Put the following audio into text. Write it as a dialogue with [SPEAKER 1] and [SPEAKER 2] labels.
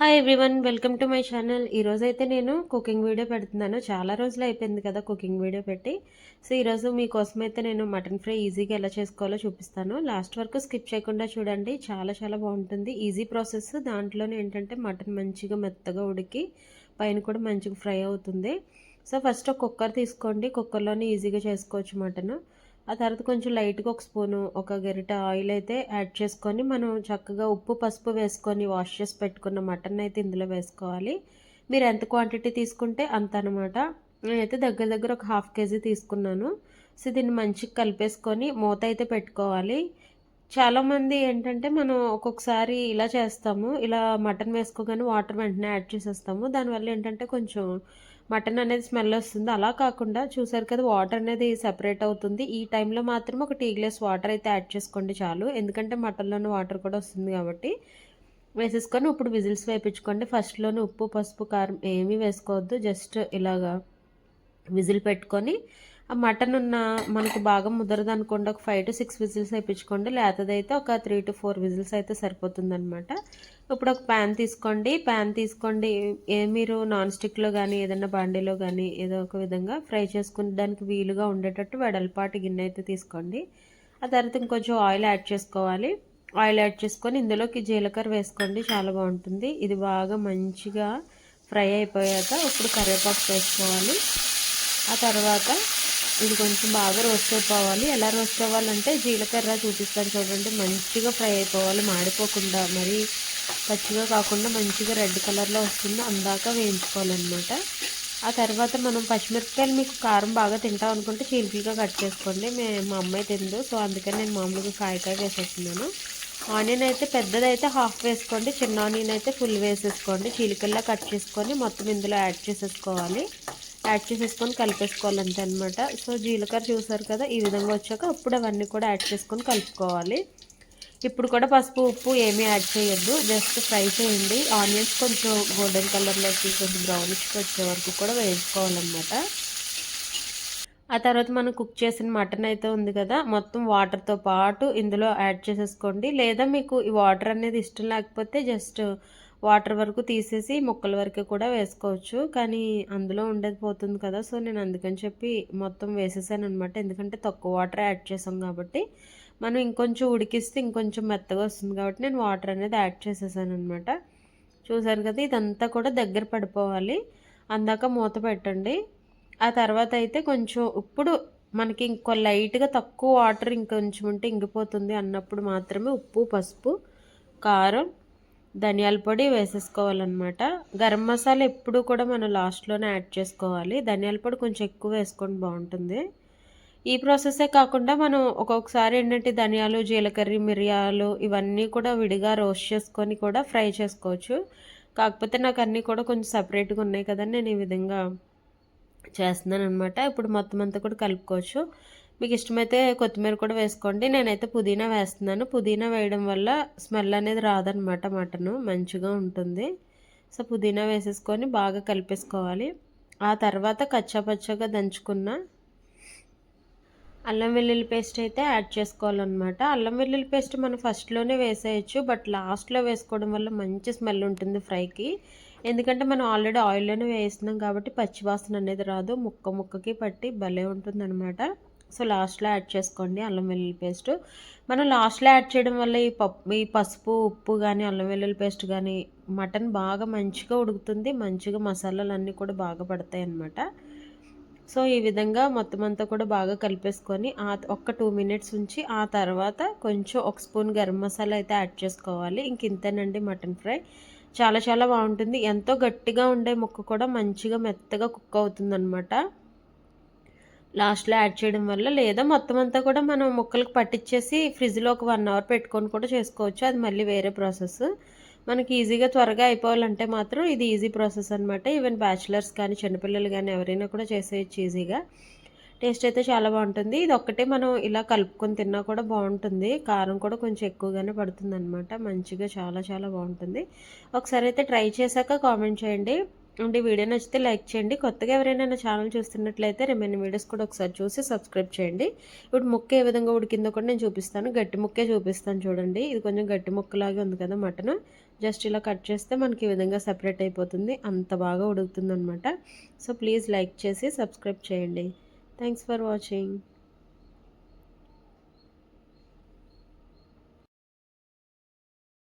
[SPEAKER 1] Hi everyone welcome to my channel ఈరోజు అయితే నేను కుకింగ్ వీడియో పెడుతున్నాను. చాలా రోజులు అయిపోయింది కదా కుకింగ్ వీడియో పెట్టి. సో ఈరోజు మీకోసం అయితే నేను మటన్ ఫ్రై ఈజీగా ఎలా చేసుకోవాలో చూపిస్తాను. లాస్ట్ వరకు స్కిప్ చేయకుండా చూడండి. చాలా చాలా బాగుంటుంది. ఈజీ ప్రాసెస్ దాంట్లోనే ఏంటంటే మటన్ మంచిగా మెత్తగా ఉడికి పైన కూడా మంచిగా ఫ్రై అవుతుంది. సో ఫస్ట్ ఒక కుక్కర్ తీసుకోండి. కుక్కర్లోనే ఈజీగా చేసుకోవచ్చు మటన్ ఆ తర్వాత కొంచెం లైట్గా ఒక స్పూను ఒక గరిట ఆయిల్ అయితే యాడ్ చేసుకొని మనం చక్కగా ఉప్పు పసుపు వేసుకొని వాష్ చేసి పెట్టుకున్న మటన్ అయితే ఇందులో వేసుకోవాలి. మీరు ఎంత క్వాంటిటీ తీసుకుంటే అంత అనమాట నేనైతే దగ్గర దగ్గర ఒక హాఫ్ కేజీ తీసుకున్నాను. సో దీన్ని మంచిగా కలిపేసుకొని మూత అయితే పెట్టుకోవాలి. చాలామంది ఏంటంటే మనం ఒక్కొక్కసారి ఇలా చేస్తాము ఇలా మటన్ వేసుకోగానే వాటర్ వెంటనే యాడ్ చేసేస్తాము. దానివల్ల ఏంటంటే కొంచెం మటన్ అనేది స్మెల్ వస్తుంది. అలా కాకుండా చూసారు కదా వాటర్ అనేది సెపరేట్ అవుతుంది. ఈ టైంలో మాత్రం ఒక టీ గ్లాస్ వాటర్ అయితే యాడ్ చేసుకోండి చాలు. ఎందుకంటే మటన్లోనే వాటర్ కూడా వస్తుంది కాబట్టి. వేసేసుకొని ఇప్పుడు విజిల్స్ వేయించుకోండి. ఫస్ట్లోనే ఉప్పు పసుపు కారం ఏమీ వేసుకోవద్దు. జస్ట్ ఇలాగా విజిల్ పెట్టుకొని ఆ మటన్ ఉన్న మనకి బాగా ముదరదు అనుకోండి. ఒక ఫైవ్ టు సిక్స్ విజిల్స్ వేయించుకోండి. లేతదైతే ఒక త్రీ టు ఫోర్ విజిల్స్ అయితే సరిపోతుందనమాట ఇప్పుడు ఒక ప్యాన్ తీసుకోండి. ప్యాన్ తీసుకోండి. ఏ మీరు నాన్ స్టిక్లో కానీ ఏదైనా బాండీలో కానీ ఏదో ఒక విధంగా ఫ్రై చేసుకుని దానికి వీలుగా ఉండేటట్టు వెడల్పాటి గిన్నె అయితే తీసుకోండి. ఆ తర్వాత ఇంకొంచెం ఆయిల్ యాడ్ చేసుకోవాలి. ఆయిల్ యాడ్ చేసుకొని ఇందులోకి జీలకర్ర వేసుకోండి. చాలా బాగుంటుంది. ఇది బాగా మంచిగా ఫ్రై అయిపోయాక ఇప్పుడు కరివేపాకు వేసుకోవాలి. ఆ తర్వాత ఇది కొంచెం బాగా రోస్ట్ అయిపోవాలి. ఎలా రోస్ట్ అవ్వాలంటే జీలకర్ర చూపిస్తాను చూడండి. మంచిగా ఫ్రై అయిపోవాలి. మాడిపోకుండా మరి పచ్చిగా కాకుండా మంచిగా రెడ్ కలర్లో వస్తుంది. అందాక వేయించుకోవాలన్నమాట. ఆ తర్వాత మనం పచ్చిమిరపకాయలు మీకు కారం బాగా తింటాం అనుకుంటే చీలికలుగా కట్ చేసుకోండి. మే మా అమ్మాయి తిందు సో అందుకని నేను మామూలుగా కాయకాయ వేసేస్తున్నాను. ఆనియన్ అయితే పెద్దదైతే హాఫ్ వేసుకోండి. చిన్న ఆనియన్ అయితే ఫుల్ వేసేసుకోండి. చీలికల్లా కట్ చేసుకొని మొత్తం ఇందులో యాడ్ చేసేసుకోవాలి. యాడ్ చేసేసుకొని కలిపేసుకోవాలి అంతే అనమాట సో జీలకర్ర చూసారు కదా ఈ విధంగా వచ్చాక అప్పుడు అవన్నీ కూడా యాడ్ చేసుకొని కలుపుకోవాలి. ఇప్పుడు కూడా పసుపు ఉప్పు ఏమీ యాడ్ చేయొద్దు. జస్ట్ ఫ్రై చేయండి. ఆనియన్స్ కొంచెం గోల్డెన్ కలర్లోకి కొంచెం బ్రౌనిష్కి వచ్చే వరకు కూడా వేసుకోవాలన్నమాట. ఆ తర్వాత మనం కుక్ చేసిన మటన్ అయితే ఉంది కదా మొత్తం వాటర్తో పాటు ఇందులో యాడ్ చేసేసుకోండి. లేదా మీకు ఈ వాటర్ అనేది ఇష్టం లేకపోతే జస్ట్ వాటర్ వరకు తీసేసి ముక్కల వరకు కూడా వేసుకోవచ్చు. కానీ అందులో ఉండేది పోతుంది కదా సో నేను అందుకని చెప్పి మొత్తం వేసేసాను అనమాట ఎందుకంటే తక్కువ వాటర్ యాడ్ చేసాం కాబట్టి. మనం ఇంకొంచెం ఉడికిస్తే ఇంకొంచెం మెత్తగా వస్తుంది కాబట్టి నేను వాటర్ అనేది యాడ్ చేసేసాను అనమాట చూసారు కదా ఇదంతా కూడా దగ్గర పడిపోవాలి. అందాక మూత పెట్టండి. ఆ తర్వాత అయితే కొంచెం ఇప్పుడు మనకి ఇంకో లైట్గా తక్కువ వాటర్ ఇంకొంచెం ఉంటే ఇంగిపోతుంది అన్నప్పుడు మాత్రమే ఉప్పు పసుపు కారం ధనియాల పొడి వేసేసుకోవాలన్నమాట. గరం మసాలా ఎప్పుడు కూడా మనం లాస్ట్లోనే యాడ్ చేసుకోవాలి. ధనియాల పొడి కొంచెం ఎక్కువ వేసుకొని బాగుంటుంది. ఈ ప్రాసెసే కాకుండా మనం ఒక్కొక్కసారి ఏంటంటే ధనియాలు జీలకర్ర మిరియాలు ఇవన్నీ కూడా విడిగా రోస్ట్ చేసుకొని కూడా ఫ్రై చేసుకోవచ్చు. కాకపోతే నాకు అన్నీ కూడా కొంచెం సపరేట్గా ఉన్నాయి కదా నేను ఈ విధంగా చేస్తున్నాను అనమాట ఇప్పుడు మొత్తం అంతా కూడా కలుపుకోవచ్చు. మీకు ఇష్టమైతే కొత్తిమీర కూడా వేసుకోండి. నేనైతే పుదీనా వేస్తున్నాను. పుదీనా వేయడం వల్ల స్మెల్ అనేది రాదనమాట మటను. మంచిగా ఉంటుంది. సో పుదీనా వేసేసుకొని బాగా కలిపేసుకోవాలి. ఆ తర్వాత కచ్చాపచ్చగా దంచుకున్న అల్లం వెల్లుల్లి పేస్ట్ అయితే యాడ్ చేసుకోవాలన్నమాట. అల్లం వెల్లుల్లి పేస్ట్ మనం ఫస్ట్లోనే వేసేయచ్చు బట్ లాస్ట్లో వేసుకోవడం వల్ల మంచి స్మెల్ ఉంటుంది ఫ్రైకి. ఎందుకంటే మనం ఆల్రెడీ ఆయిల్లోనే వేస్తున్నాం కాబట్టి పచ్చివాసన అనేది రాదు ముక్క ముక్కకి పట్టి భలే ఉంటుందన్నమాట. సో లాస్ట్లో యాడ్ చేసుకోండి అల్లం వెల్లుల్లి పేస్ట్. మనం లాస్ట్లో యాడ్ చేయడం వల్ల ఈ పప్పు ఈ పసుపు ఉప్పు కానీ అల్లం వెల్లుల్లి పేస్ట్ కానీ మటన్ బాగా మంచిగా ఉడుకుతుంది మంచిగా మసాలాలు అన్నీ కూడా బాగా పడతాయి అన్నమాట సో ఈ విధంగా మొత్తం అంతా కూడా బాగా కలిపేసుకొని ఆ ఒక్క టూ మినిట్స్ ఉంచి ఆ తర్వాత కొంచెం ఒక స్పూన్ గరం మసాలా అయితే యాడ్ చేసుకోవాలి. ఇంక ఇంతేనండి మటన్ ఫ్రై. చాలా చాలా బాగుంటుంది. ఎంతో గట్టిగా ఉండే ముక్క కూడా మంచిగా మెత్తగా కుక్ అవుతుందన్నమాట. లాస్ట్లో యాడ్ చేయడం వల్ల లేదా మొత్తం అంతా కూడా మనం ముక్కలకు పట్టించేసి ఫ్రిడ్జ్లో ఒక వన్ అవర్ పెట్టుకొని కూడా చేసుకోవచ్చు. అది మళ్ళీ వేరే ప్రాసెస్ మనకి ఈజీగా త్వరగా అయిపోవాలంటే మాత్రం ఇది ఈజీ ప్రాసెస్ అనమాట ఈవెన్ బ్యాచిలర్స్ కానీ చిన్నపిల్లలు కానీ ఎవరైనా కూడా చేసేయచ్చు ఈజీగా. టేస్ట్ అయితే చాలా బాగుంటుంది. ఇది ఒక్కటే మనం ఇలా కలుపుకొని తిన్నా కూడా బాగుంటుంది. కారం కూడా కొంచెం ఎక్కువగానే పడుతుంది అనమాట మంచిగా చాలా చాలా బాగుంటుంది. ఒకసారి అయితే ట్రై చేశాక కామెంట్ చేయండి. అంటే వీడియో నచ్చితే లైక్ చేయండి. కొత్తగా ఎవరైనా నా ఛానల్ చూస్తున్నట్లయితే రిమైన్ వీడియోస్ కూడా ఒకసారి చూసి సబ్స్క్రైబ్ చేయండి. ఇప్పుడు ముక్క ఏ విధంగా ఉడికిందో కూడా నేను చూపిస్తాను. గట్టి ముక్కే చూపిస్తాను చూడండి. ఇది కొంచెం గట్టి ముక్కలాగే ఉంది కదా మటన్. జస్ట్ ఇలా కట్ చేస్తే మనకి ఈ విధంగా సెపరేట్ అయిపోతుంది. అంత బాగా ఉడుకుతుంది అనమాట సో ప్లీజ్ లైక్ చేసి సబ్స్క్రైబ్ చేయండి. Thanks for watching